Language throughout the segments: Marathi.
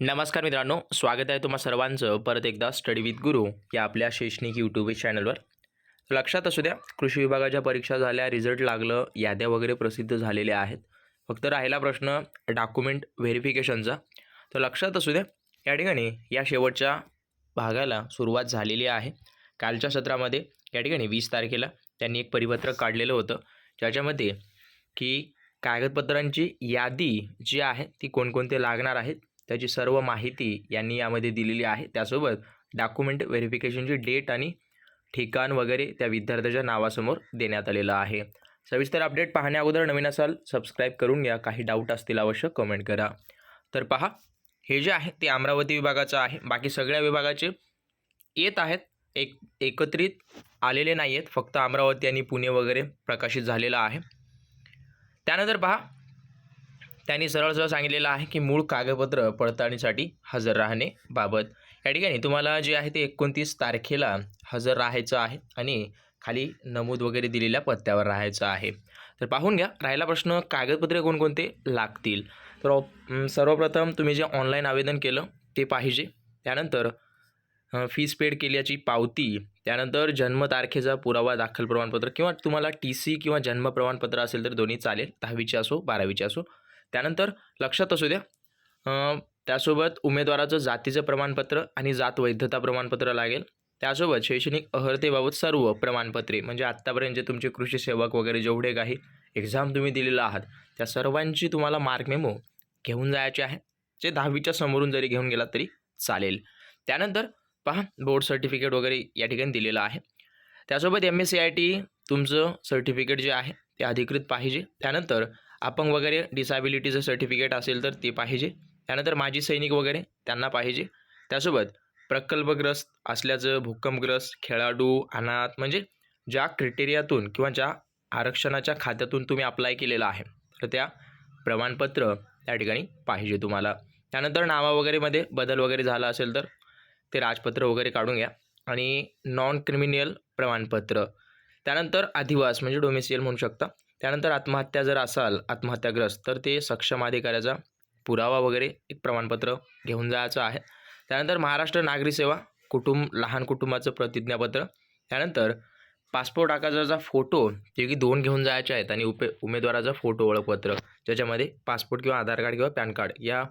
नमस्कार मित्रांनो स्वागत आहे तुम्हा सर्वांचं परत एकदा स्टडी विथ गुरु या आपल्या शैक्षणिक यूट्यूब चॅनलवर लक्षात असू द्या कृषी विभागाच्या परीक्षा झाल्या रिझल्ट लागलं याद्या वगैरे प्रसिद्ध झालेल्या आहेत. फक्त राहिला प्रश्न डॉक्युमेंट व्हेरिफिकेशनचा तर लक्षात असू द्या या ठिकाणी या शेवटच्या भागाला सुरुवात झालेली आहे. कालच्या सत्रामध्ये या ठिकाणी वीस तारखेला त्यांनी एक परिपत्रक काढलेलं होतं. ज्याच्यामध्ये की कागदपत्रांची यादी जी आहे ती कोणकोणते लागणार आहेत? त्याची सर्व माहिती यांनी यामध्ये दिलेली आहे. त्यासोबत डॉक्युमेंट व्हेरिफिकेशनची डेट आणि ठिकाण वगैरे त्या विद्यार्थ्याच्या नावासमोर देण्यात आलेलं आहे. सविस्तर अपडेट पाहण्या अगोदर नवीन असाल सबस्क्राईब करून घ्या. काही डाऊट असतील अवश्य कमेंट करा. तर पहा हे जे आहे ते अमरावती विभागाचं आहे. बाकी सगळ्या विभागाचे येत आहेत. एक एकत्रित आलेले नाही आहेत फक्त अमरावती आणि पुणे वगैरे प्रकाशित झालेलं आहे. त्यानंतर पहा त्यांनी सरळ सरळ सांगितलेलं आहे की मूळ कागदपत्र पडताळणीसाठी हजर राहणे बाबत. या ठिकाणी तुम्हाला जे आहे ते एकोणतीस तारखेला हजर राहायचं आहे आणि खाली नमूद वगैरे दिलेल्या पत्त्यावर राहायचं आहे. तर पाहून घ्या राहिला प्रश्न कागदपत्रे कोणकोणते लागतील? तर सर्वप्रथम तुम्ही जे ऑनलाईन आवेदन केलं ते पाहिजे. त्यानंतर फीस पेड केल्याची पावती त्यानंतर जन्मतारखेचा पुरावा दाखल प्रमाणपत्र किंवा तुम्हाला टी सी किंवा जन्म प्रमाणपत्र असेल तर दोन्ही चालेल. दहावीचे असो बारावीचे असो. त्यानंतर लक्षात असू द्या त्यासोबत उमेदवाराचं जातीचं प्रमाणपत्र आणि जात वैधता प्रमाणपत्र लागेल. त्यासोबत शैक्षणिक अर्हतेबाबत सर्व प्रमाणपत्रे म्हणजे आत्तापर्यंत जे तुमचे कृषी सेवक वगैरे जेवढे काही एक्झाम तुम्ही दिलेला आहात त्या सर्वांची तुम्हाला मार्क मेमो घेऊन जायचे आहे. जे दहावीच्या समोरून जरी घेऊन गेलात तरी चालेल. त्यानंतर पहा बोर्ड सर्टिफिकेट वगैरे या ठिकाणी दिलेलं आहे. त्यासोबत M S C I T तुमचं सर्टिफिकेट जे आहे ते अधिकृत पाहिजे. त्यानंतर अपंग वगैरे डिसॅबिलिटीचं सर्टिफिकेट असेल तर ते पाहिजे. त्यानंतर माजी सैनिक वगैरे त्यांना पाहिजे. त्यासोबत प्रकल्पग्रस्त असल्याचं भूकंपग्रस्त खेळाडू अनाथ म्हणजे ज्या क्रिटेरियातून किंवा ज्या आरक्षणाच्या खात्यातून तुम्ही अप्लाय केलेलं आहे तर त्या प्रमाणपत्र त्या ठिकाणी पाहिजे तुम्हाला. त्यानंतर नावा वगैरेमध्ये बदल वगैरे झाला असेल तर ते राजपत्र वगैरे काढून घ्या आणि नॉन क्रिमिनल प्रमाणपत्र. त्यानंतर अधिवास म्हणजे डोमेसियल म्हणू शकता. त्यानंतर आत्महत्या जर असाल आत्महत्याग्रस्त तर ते सक्षम अधिकाऱ्याचा पुरावा वगैरे एक प्रमाणपत्र घेऊन जायचं आहे. त्यानंतर महाराष्ट्र नागरी सेवा कुटुंब लहान कुटुंबाचं प्रतिज्ञापत्र. त्यानंतर पासपोर्ट आकाराचा फोटो जे की दोन घेऊन जायचे आहेत आणि उपे उमेदवाराचा फोटो ओळखपत्र ज्याच्यामध्ये पासपोर्ट किंवा आधार कार्ड किंवा पॅन कार्ड या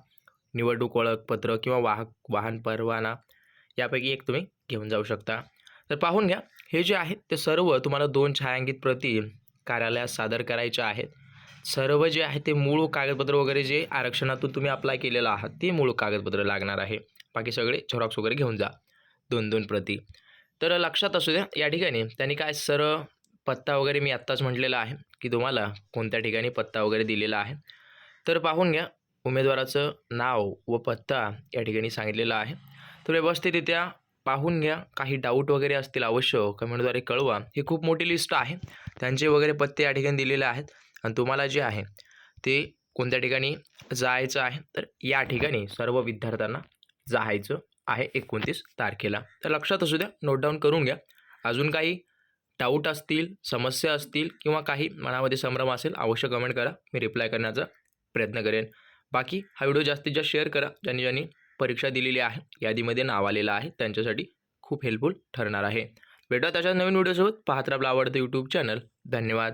निवडणूक ओळखपत्र किंवा वाहक वाहन परवाना यापैकी एक तुम्ही घेऊन जाऊ शकता. तर पाहून घ्या हे जे आहे ते सर्व तुम्हाला दोन छायांकित प्रती कार्यालयात सादर करायचे आहेत. सर्व जे आहे ते मूळ कागदपत्र वगैरे जे आरक्षणातून तुम्ही अप्लाय केलेलं आहात ते मूळ कागदपत्र लागणार आहे. बाकी सगळे झेरॉक्स वगैरे घेऊन जा. दोन दोन प्रती. तर लक्षात असू द्या या ठिकाणी त्यांनी काय सर पत्ता वगैरे मी आत्ताच म्हटलेला आहे की तुम्हाला कोणत्या ठिकाणी पत्ता वगैरे दिलेला आहे. तर पाहून घ्या उमेदवाराचं नाव व पत्ता या ठिकाणी सांगितलेला आहे. तर व्यवस्थितरित्या पाहून घ्या. काही डाऊट वगैरे असतील अवश्य कमेंटद्वारे कळवा. ही खूप मोठी लिस्ट आहे. त्यांचे वगैरे पत्ते या ठिकाणी दिलेले आहेत. आणि तुम्हाला जे आहे ते कोणत्या ठिकाणी जायचं आहे तर या ठिकाणी सर्व विद्यार्थ्यांना जायचं आहे एकोणतीस तारखेला. तर लक्षात असू द्या नोट डाऊन करून घ्या. अजून काही डाऊट असतील समस्या असतील किंवा काही मनामध्ये संभ्रम असेल अवश्य कमेंट करा. मी रिप्लाय करण्याचा प्रयत्न करेन. बाकी हा व्हिडिओ जास्तीत जास्त शेअर करा. ज्यांनी ज्यांनी परीक्षा दिलेली आहे. यादीमध्ये नाव आलेलं आहे. त्यांच्यासाठी खूप हेल्पफुल ठरणार आहे. भेटूया तशाच नवीन व्हिडिओसोबत पाहत राहा आपलं आवडतं यूट्यूब चॅनल धन्यवाद.